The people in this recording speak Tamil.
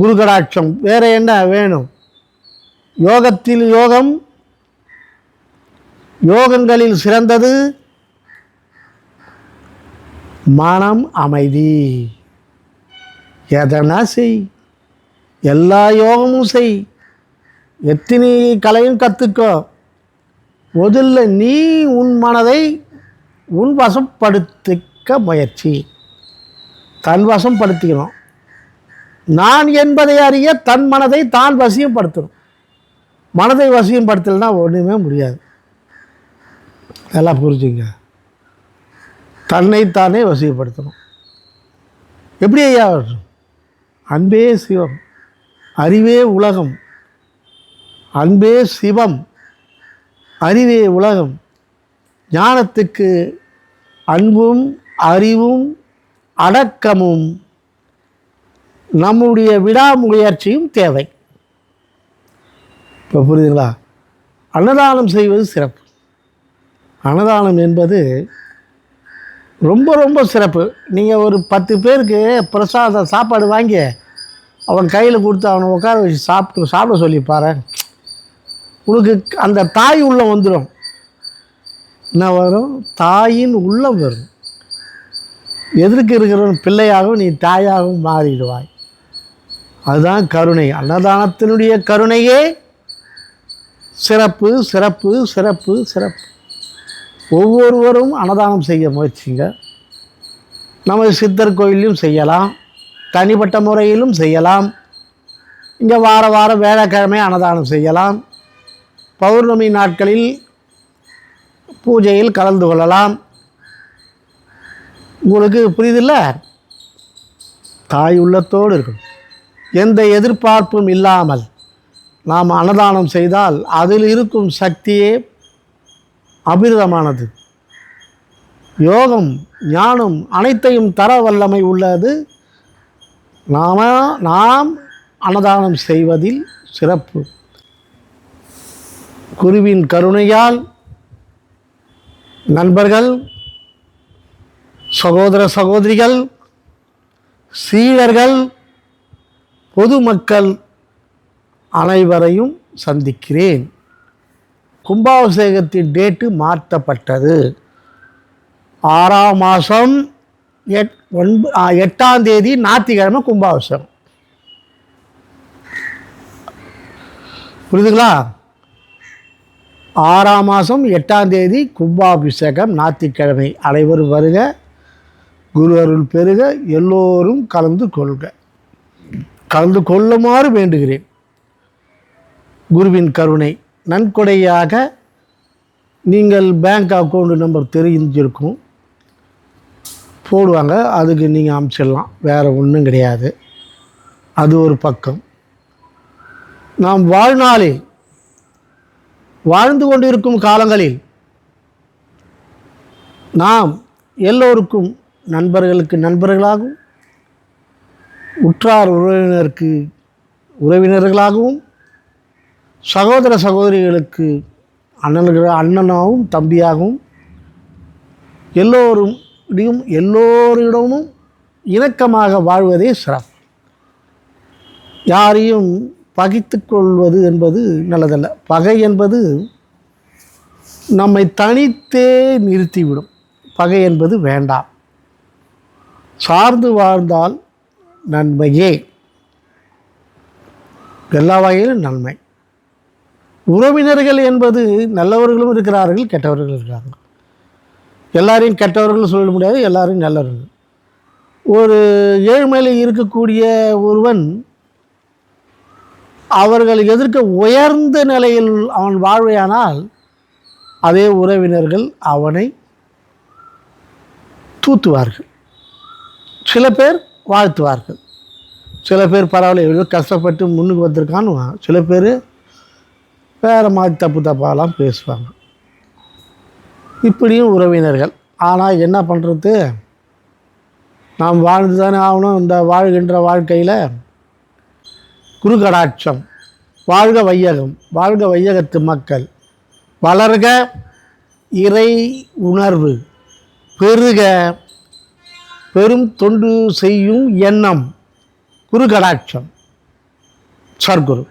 குருகடாட்சம். வேறு என்ன வேணும்? யோகத்தில் யோகம் யோகங்களில் சிறந்தது மனம் அமைதி. எதனா செய். எல்லா யோகமும் செய். எத்தனை கலையும் கற்றுக்கோ முதல்ல நீ உன் மனதை உன் வசப்படுத்திக்க முயற்சி. தன் வசப்படுத்திக்கணும். நான் என்பதை அறிய தன் மனதை தான் வசியப்படுத்தணும். மனதை வசியப்படுத்தலைன்னா ஒன்றுமே முடியாது. எல்லாம் புரிஞ்சுங்க. தன்னைத்தானே வசியப்படுத்தணும். எப்படி ஐயா? அன்பே சிவம் அறிவே உலகம். அன்பே சிவம் அறிவே உலகம். ஞானத்துக்கு அன்பும் அறிவும் அடக்கமும். நம்முடைய விடாமுயற்சியும் தேவை. இப்போ புரியுதுங்களா? அன்னதானம் செய்வது சிறப்பு. அன்னதானம் என்பது ரொம்ப ரொம்ப சிறப்பு. நீங்கள் ஒரு பத்து பேருக்கு பிரசாத சாப்பாடு வாங்கி அவன் கையில் கொடுத்து அவனை உட்கார வச்சு சாப்பிட்டு சாப்பிட சொல்லி பாரு. உனக்கு அந்த தாய் உள்ளம் வந்துடும் என்ன வரும்? தாயின் உள்ளம் வரும். எதிர்க்கு இருக்கிறவன் பிள்ளையாகவும் நீ தாயாகவும் மாறிடுவாய். அதுதான் கருணை. அன்னதானத்தினுடைய கருணையே சிறப்பு சிறப்பு சிறப்பு சிறப்பு. ஒவ்வொருவரும் அன்னதானம் செய்ய முயற்சிங்க. நமது சித்தர் கோயிலையும் செய்யலாம். தனிப்பட்ட முறையிலும் செய்யலாம். இங்கே வார வாரம் வேலைக்கிழமை அன்னதானம் செய்யலாம். பௌர்ணமி நாட்களில் பூஜையில் கலந்து கொள்ளலாம். உங்களுக்கு புரியுதில்ல தாய் உள்ளத்தோடு இருக்கணும். எந்த எதிர்பார்ப்பும் இல்லாமல் நாம் அன்னதானம் செய்தால் அதில் இருக்கும் சக்தியே அபிரதமானது யோகம் ஞானம் அனைத்தையும் தர வல்லமை உள்ளது. நாம நாம் அன்னதானம் செய்வதில் சிறப்பு. குருவின் கருணையால் நண்பர்கள் சகோதர சகோதரிகள் சீடர்கள் பொதுமக்கள் அனைவரையும் சந்திக்கிறேன். கும்பாபிஷேகத்தின் டேட்டு மாற்றப்பட்டது. ஆறாம் மாதம் எட் ஒன்பது எட்டாம் தேதி ஞாயிற்றுக்கிழமை கும்பாபிஷேகம். புரியுதுங்களா? ஆறாம் மாதம் எட்டாம் தேதி கும்பாபிஷேகம் ஞாயிற்றுக்கிழமை. அனைவரும் வருக குரு அருள் பெருக எல்லோரும் கலந்து கொள்க. கலந்து கொள்ளுமாறு வேண்டுகிறேன். குருவின் கருணை நன்கொடையாக நீங்கள் பேங்க் அக்கௌண்ட் நம்பர் தெரிஞ்சிருக்கும். போடுவாங்க அதுக்கு நீங்கள் அமுச்சிடலாம். வேறு ஒன்றும் கிடையாது. அது ஒரு பக்கம். நாம் வாழ்நாளில் வாழ்ந்து கொண்டிருக்கும் காலங்களில் நாம் எல்லோருக்கும் நண்பர்களுக்கு நண்பர்களாகவும் உற்றார் உறவினருக்கு உறவினர்களாகவும் சகோதர சகோதரிகளுக்கு அண்ணன்கள் அண்ணனாகவும் தம்பியாகவும் எல்லோரும் இடையும் எல்லோரிடமும் இணக்கமாக வாழ்வதே சிறப்பு. யாரையும் பகைத்து கொள்வது என்பது நல்லதல்ல. பகை என்பது நம்மை தனித்தே நிறுத்திவிடும். பகை என்பது வேண்டாம். சார்ந்து வாழ்ந்தால் நன்மையே. எல்லா வகையிலும் நன்மை. உறவினர்கள் என்பது நல்லவர்களும் இருக்கிறார்கள் கெட்டவர்களும் இருக்கிறார்கள். எல்லாரையும் கெட்டவர்கள் சொல்ல முடியாது எல்லாரையும் நல்லவர்கள். ஒரு ஏழ்மையில் இருக்கக்கூடிய ஒருவன் அவர்கள் எதிர்க்க உயர்ந்த நிலையில் அவன் வாழ்வையானால் அதே உறவினர்கள் அவனை தூத்துவார்கள். சில பேர் வாழ்த்துவார்கள். சில பேர் பரவாயில்ல எவ்வளோ கஷ்டப்பட்டு முன்னுக்கு வந்திருக்கான்னு சில பேர் வேறு மாதிரி தப்பு தப்பாலாம் பேசுவாங்க. இப்படியும் உறவினர்கள். ஆனால் என்ன பண்ணுறது நாம் வாழ்ந்து தானே ஆகணும் இந்த வாழ்கின்ற வாழ்க்கையில். குரு கடாட்சம் வாழ்க வையகம் வாழ்க வையகத்து மக்கள். வளர்க இறை உணர்வு பெருக பெரும் தொண்டு செய்யும் எண்ணம் குருகடாட்சம். சர்க்குரு.